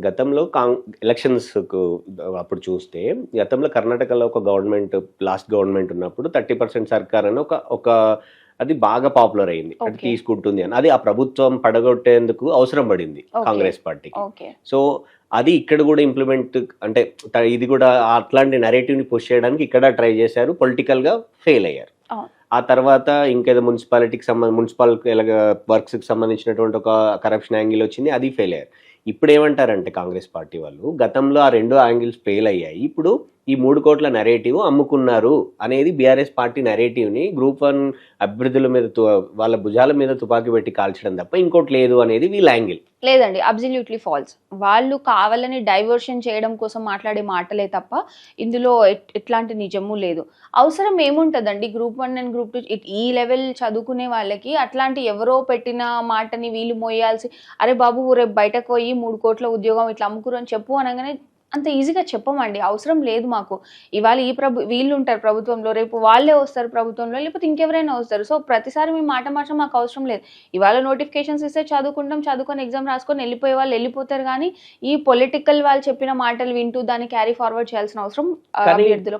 గతంలో Kong elections అప్పుడు చూస్తే గతంలో కర్ణాటకలో ఒక గవర్నమెంట్ లాస్ట్ గవర్నమెంట్ ఉన్నప్పుడు థర్టీ పర్సెంట్ సర్కార్ అని ఒక ఒక అది బాగా పాపులర్ అయింది. అది. తీసుకుంటుంది అని. అది ఆ ప్రభుత్వం పడగొట్టేందుకు అవసరం పడింది. కాంగ్రెస్ పార్టీకి. సో అది ఇక్కడ కూడా ఇంప్లిమెంట్ అంటే ఇది కూడా అట్లాంటి narrative ని పుష్ చేయడానికి ఇక్కడ ట్రై చేశారు. పొలిటికల్గా ఫెయిల్ అయ్యారు. ఆ. తర్వాత ఇంకేదో మున్సిపాలిటీకి సంబంధ మున్సిపల్ వర్క్స్కి సంబంధించినటువంటి ఒక కరప్షన్ యాంగిల్ వచ్చింది అది ఫెయిల్ అయ్యారు. ఇప్పుడు ఏమంటారంటే కాంగ్రెస్ పార్టీ వాళ్ళు గతంలో ఆ రెండు యాంగిల్స్ ఫెయిల్ అయ్యాయి ఇప్పుడు ఈ మూడు కోట్ల నెరేటివ్ అమ్ముకున్నారు అనేది బీఆర్ఎస్ పార్టీ నెరేటివ్ని గ్రూప్ వన్ అభ్యర్థుల మీద తు- వాళ్ళ భుజాల మీద తుపాకీ పెట్టి కాల్చడం తప్ప ఇంకోటి లేదు అనేది వీళ్ళ యాంగిల్. లేదండి అబ్సల్యూట్లీ ఫాల్స్ వాళ్ళు కావాలని డైవర్షన్ చేయడం కోసం మాట్లాడే మాటలే తప్ప ఇందులో ఎట్- ఎట్లాంటి నిజము లేదు. అవసరం ఏముంటుందండి? Group one and group two ఈ లెవెల్ చదువుకునే వాళ్ళకి అట్లాంటి ఎవరో పెట్టిన మాటని వీళ్ళు మోయాల్సి అరే బాబు రేపు బయటకు పోయి మూడు కోట్ల ఉద్యోగం ఇట్లా అమ్ముకురు అని చెప్పు అనగానే అంత ఈజీగా చెప్పమండి. అవసరం లేదు మాకు. ఇవాళ ఈ ప్రభు వీళ్ళు ఉంటారు ప్రభుత్వంలో రేపు వాళ్ళే వస్తారు ప్రభుత్వంలో లేకపోతే ఇంకెవరైనా వస్తారు. సో ప్రతిసారి మీ మాట మాట మాకు అవసరం లేదు. ఇవాళ నోటిఫికేషన్స్ ఇస్తే చదువుకుంటాం చదువుకొని ఎగ్జామ్ రాసుకొని వెళ్ళిపోయే వాళ్ళు వెళ్ళిపోతారు కానీ ఈ పొలిటికల్ వాళ్ళు చెప్పిన మాటలు వింటూ దాన్ని క్యారీ ఫార్వర్డ్ చేయాల్సిన అవసరం అభ్యర్థులకు